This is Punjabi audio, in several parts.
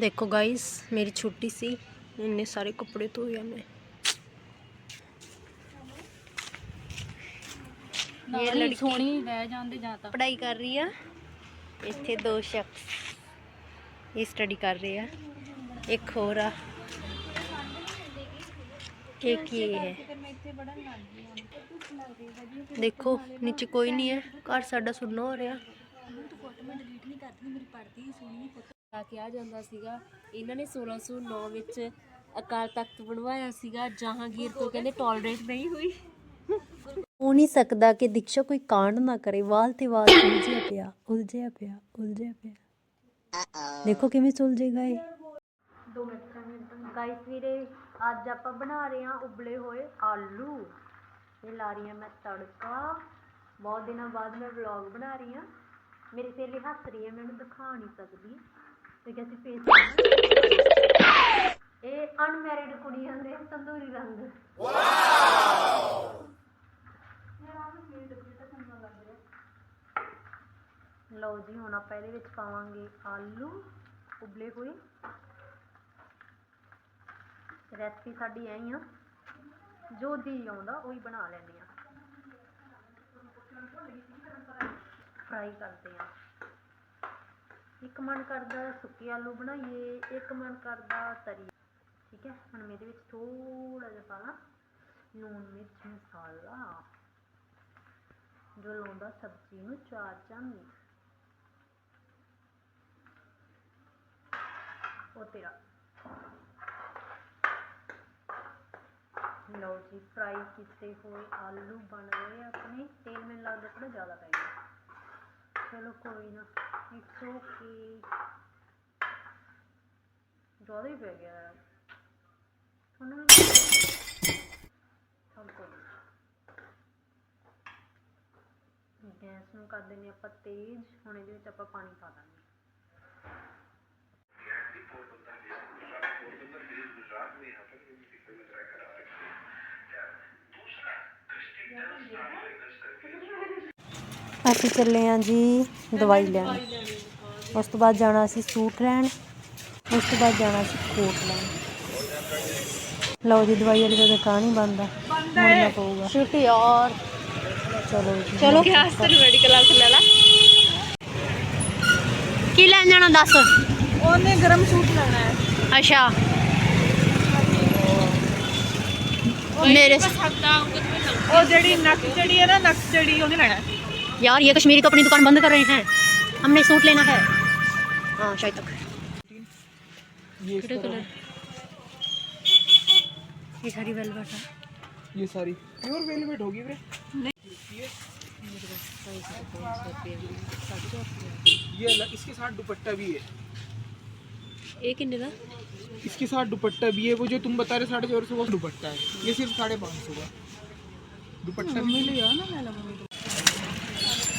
ਦੇਖੋ ਗਾਇਸ ਮੇਰੀ ਛੁੱਟੀ ਸੀ। ਇੰਨੇ ਸਾਰੇ ਕੱਪੜੇ ਧੋਏ ਆ ਮੈਂ। ਇਹ ਲੜਕੀ ਸੋਹਣੀ ਰਹਿ ਜਾਂਦੇ ਜਾਂ ਤਾਂ। ਪੜ੍ਹਾਈ ਕਰ ਰਹੀ ਆ। ਇੱਥੇ ਦੋ ਸ਼ਖਸ ਇਹ ਸਟੱਡੀ ਕਰ ਰਹੇ ਆ। ਇੱਕ ਹੋਰ ਆ। ਇਹ ਹੈ? ਦੇਖੋ ਨੀਚੇ ਕੋਈ ਨਹੀਂ ਹੈ। ਘਰ ਸਾਡਾ ਸੁਣਨਾ ਹੋ ਰਿਹਾ। ਆ ਕਿਹਾ ਜਾਂਦਾ ਸੀਗਾ ਇਹਨਾਂ ਨੇ 1609 ਵਿੱਚ ਅਕਾਲ ਤਖਤ ਬਣਵਾਇਆ ਸੀਗਾ ਜਹਾਂਗੀਰ ਤੋਂ ਕਹਿੰਦੇ ਟੋਲਰੇਟ ਨਹੀਂ ਹੋਈ। ਹੋ ਨਹੀਂ ਸਕਦਾ ਕਿ ਦੀਕਸ਼ਾ ਕੋਈ ਕਾਂਡ ਨਾ ਕਰੇ ਵਾਲ ਤੇ ਵਾਲ ਉਲਝਿਆ ਪਿਆ ਉਲਝਿਆ ਪਿਆ ਉਲਝਿਆ ਪਿਆ। ਦੇਖੋ ਕਿਵੇਂ ਸੁਲਝੇਗਾ ਇਹ। ਦੋ ਮਿੰਟ ਗਾਇਸ ਵੀਰੇ ਅੱਜ ਆਪਾਂ ਬਣਾ ਰਹੇ ਹਾਂ ਉਬਲੇ ਹੋਏ ਆਲੂ। ਇਹ ਲਾ ਰਹੀ ਹਾਂ ਮੈਂ ਤੜਕਾ। ਬਹੁਤ ਦਿਨਾਂ ਬਾਅਦ ਮੈਂ ਵਲੌਗ ਬਣਾ ਰਹੀ ਹਾਂ। ਮੇਰੀ ਸਹੇਲੀ ਹੱਸ ਰਹੀ ਹੈ ਮੈਨੂੰ ਦਿਖਾ ਨਹੀਂ ਸਕਦੀ। ਤੇ ਕਹਿੰਦੀ ਫੇਸ ਇਹ ਅਨਮੈਰਿਡ ਕੁੜੀ ਦੇ ਤੰਦੂਰੀ ਰੰਗ। ਲਓ ਜੀ, ਹੁਣ ਆਪਾਂ ਇਹਦੇ ਵਿੱਚ ਪਾਵਾਂਗੇ ਆਲੂ ਉਬਲੇ ਹੋਏ। ਰੈਸਪੀ ਸਾਡੀ ਐਂ ਹੀ ਆ। ਜੋ ਦੀ ਆਉਂਦਾ, ਉਹੀ ਬਣਾ ਲੈਂਦੇ ਆ। ਫਰਾਈ ਕਰਦੇ ਆ। ਇੱਕ ਮਨ ਕਰਦਾ ਸੁੱਕੇ ਆਲੂ ਬਣਾਈਏ, ਇੱਕ ਮਨ ਕਰਦਾ ਤਰੀ। ਠੀਕ ਹੈ, ਹੁਣ ਮੈਂ ਇਹਦੇ ਵਿੱਚ ਥੋੜਾ ਜਿਹਾ ਪਾਣਾ ਲੂਣ ਮਿਰਚ, ਮਸਾਲਾ। ਜੋ ਲਾਉਂਦਾ ਸਬਜ਼ੀ ਨੂੰ ਚਾਰ ਚਾਂਦੀ। ਉਹ ਤੇਰਾ। ਲਓ ਜੀ ਫਰਾਈ ਕੀਤੇ ਹੋਏ ਆਲੂ ਬਣ ਗਏ ਆਪਣੇ। ਤੇਲ ਮੈਨੂੰ ਲੱਗਦਾ ਥੋੜਾ ਜ਼ਿਆਦਾ ਪੈ ਗਿਆ। ਚਲੋ ਕੋਈ ਨਾ। ਇਟਸ ਓਕੇ ਜ਼ਿਆਦਾ ਹੀ ਪੈ ਗਿਆ ਯਾਰ ਹੁਣ ਨਾ ਚੱਲ ਗੈਸ ਨੂੰ ਕਰ ਦਿੰਦੇ ਆਪਾਂ ਤੇਜ਼, ਹੁਣ ਇਹਦੇ ਵਿੱਚ ਆਪਾਂ ਪਾਣੀ ਪਾ ਦਾਂਗੇ ਅਸੀਂ ਚੱਲੇ ਆਂ ਜੀ? ਦਵਾਈ ਲੈਣ। ਉਸ ਤੋਂ ਬਾਅਦ ਜਾਣਾ ਅਸੀਂ ਸੂਟ ਲੈਣ। ਉਸ ਤੋਂ ਬਾਅਦ ਜਾਣਾ ਅਸੀਂ ਕੋਟ ਲੈਣ। ਲਓ ਜੀ ਦਵਾਈ ਵਾਲੀ ਦਾ ਦੁਕਾਨ ਹੀ ਬੰਦ ਆ। ਮੁੜਨਾ ਪਊਗਾ। ਛੁੱਟੀ ਯਾਰ ਚਲੋ ਜੀ। ਚਲੋ ਮੈਡੀਕਲ ਵਾਲ ਲੈ ਲਾ। ਕੀ ਲੈਣ ਜਾਣਾ ਦੱਸ? ਉਹਨੇ ਗਰਮ ਸੂਟ ਲੈਣਾ ਹੈ। ਅੱਛਾ। मेरे ਉਹ ਜਿਹੜੀ ਨੱਕ ਜਿਹੜੀ ਹੈ ਨਾ ਨੱਕ ਜਿਹੜੀ ਉਹਨੇ ਲੈਣਾ यार ये कश्मीरी तो अपनी दुकान बंद कर रहे हैं। हमने सूट लेना है। हाँ शायद तक। ये कलर। ये सारी वेलवेट है। ये सारी। प्योर वेलवेट होगी वीरे ये अलग इसके साथ दुपट्टा भी है। ये किन्ने दा इसके साथ दुपट्टा भी है। वो जो तुम बता रहे साढ़े चार सौ वो दुपट्टा है। ये सिर्फ़ साढ़े पाँच सौ का। दुपट्टा भी है ਆਪਾਂ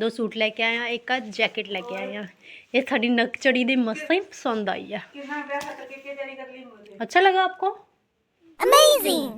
ਦੋ ਸੂਟ ਲੈ ਕੇ ਆਏ ਆ ਇੱਕ ਆ ਜੈਕਟ ਲੈ ਕੇ ਆਏ ਆ ਇਹ ਸਾਡੀ ਨਕ ਚੜੀ ਦੇ ਮਸਾਂ ਹੀ ਪਸੰਦ ਆਈ ਆ ਕਿੰਨਾ ਵਿਆਹ ਕਰਕੇ ਕੇ ਤਿਆਰੀ ਕਰ ਲਈ ਹੋਵੇ अच्छा लगा आपको अमेजिंग